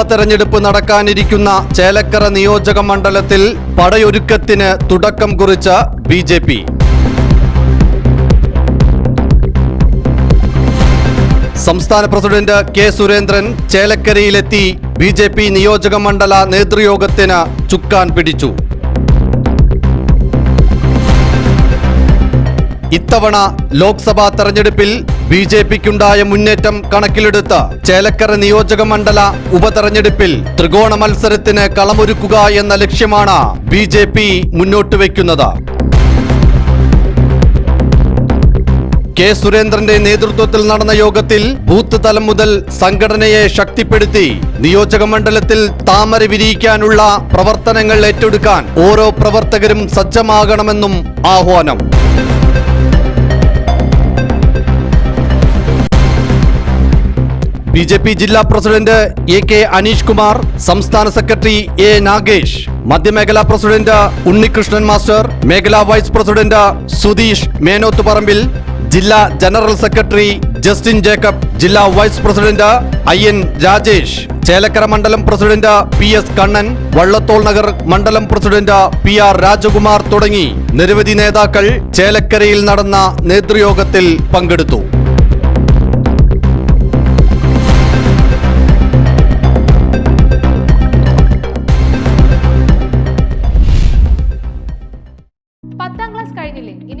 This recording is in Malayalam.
ഉപതെരഞ്ഞെടുപ്പ് നടക്കാനിരിക്കുന്ന ചേലക്കര നിയോജക മണ്ഡലത്തിൽ പടയൊരുക്കത്തിന് തുടക്കം കുറിച്ച ബി ജെ പി. സംസ്ഥാന പ്രസിഡന്റ് കെ സുരേന്ദ്രൻ ചേലക്കരയിലെത്തി ബി ജെ പി നിയോജക മണ്ഡല നേതൃയോഗത്തിന് ചുക്കാൻ പിടിച്ചു. ഇത്തവണ ലോക്സഭാ തെരഞ്ഞെടുപ്പിൽ ബി ജെ പിക്കുണ്ടായ മുന്നേറ്റം കണക്കിലെടുത്ത് ചേലക്കര നിയോജക മണ്ഡല ഉപതെരഞ്ഞെടുപ്പിൽ ത്രികോണ മത്സരത്തിന് കളമൊരുക്കുക എന്ന ലക്ഷ്യമാണ് ബി ജെ പി മുന്നോട്ട് വയ്ക്കുന്നത് കെ സുരേന്ദ്രന്റെ നേതൃത്വത്തിൽ നടന്ന യോഗത്തിൽ ബൂത്ത് തലം മുതൽ സംഘടനയെ ശക്തിപ്പെടുത്തി നിയോജക മണ്ഡലത്തിൽ താമര വിരിയിക്കാനുള്ള പ്രവർത്തനങ്ങൾ ഏറ്റെടുക്കാൻ ഓരോ പ്രവർത്തകരും സജ്ജമാകണമെന്നും ആഹ്വാനം. ബി ജെ പി ജില്ലാ president A K Aneesh Kumar സംസ്ഥാന സെക്രട്ടറി എ നാഗേഷ് മധ്യമേഖലാ പ്രസിഡന്റ് ഉണ്ണികൃഷ്ണൻ മാസ്റ്റർ മേഖലാ വൈസ് പ്രസിഡന്റ് സുധീഷ് മേനോത്ത് പറമ്പിൽ ജില്ലാ ജനറൽ സെക്രട്ടറി ജസ്റ്റിൻ ജേക്കബ് ജില്ലാ vice president I N Rajesh Chelakkara മണ്ഡലം president P S Kannan Vallathol Nagar മണ്ഡലം പ്രസിഡന്റ് പി ആർ രാജകുമാർ തുടങ്ങി. നിരവധി നേതാക്കൾ ചേലക്കരയിൽ നടന്ന നേതൃയോഗത്തിൽ പങ്കെടുത്തു.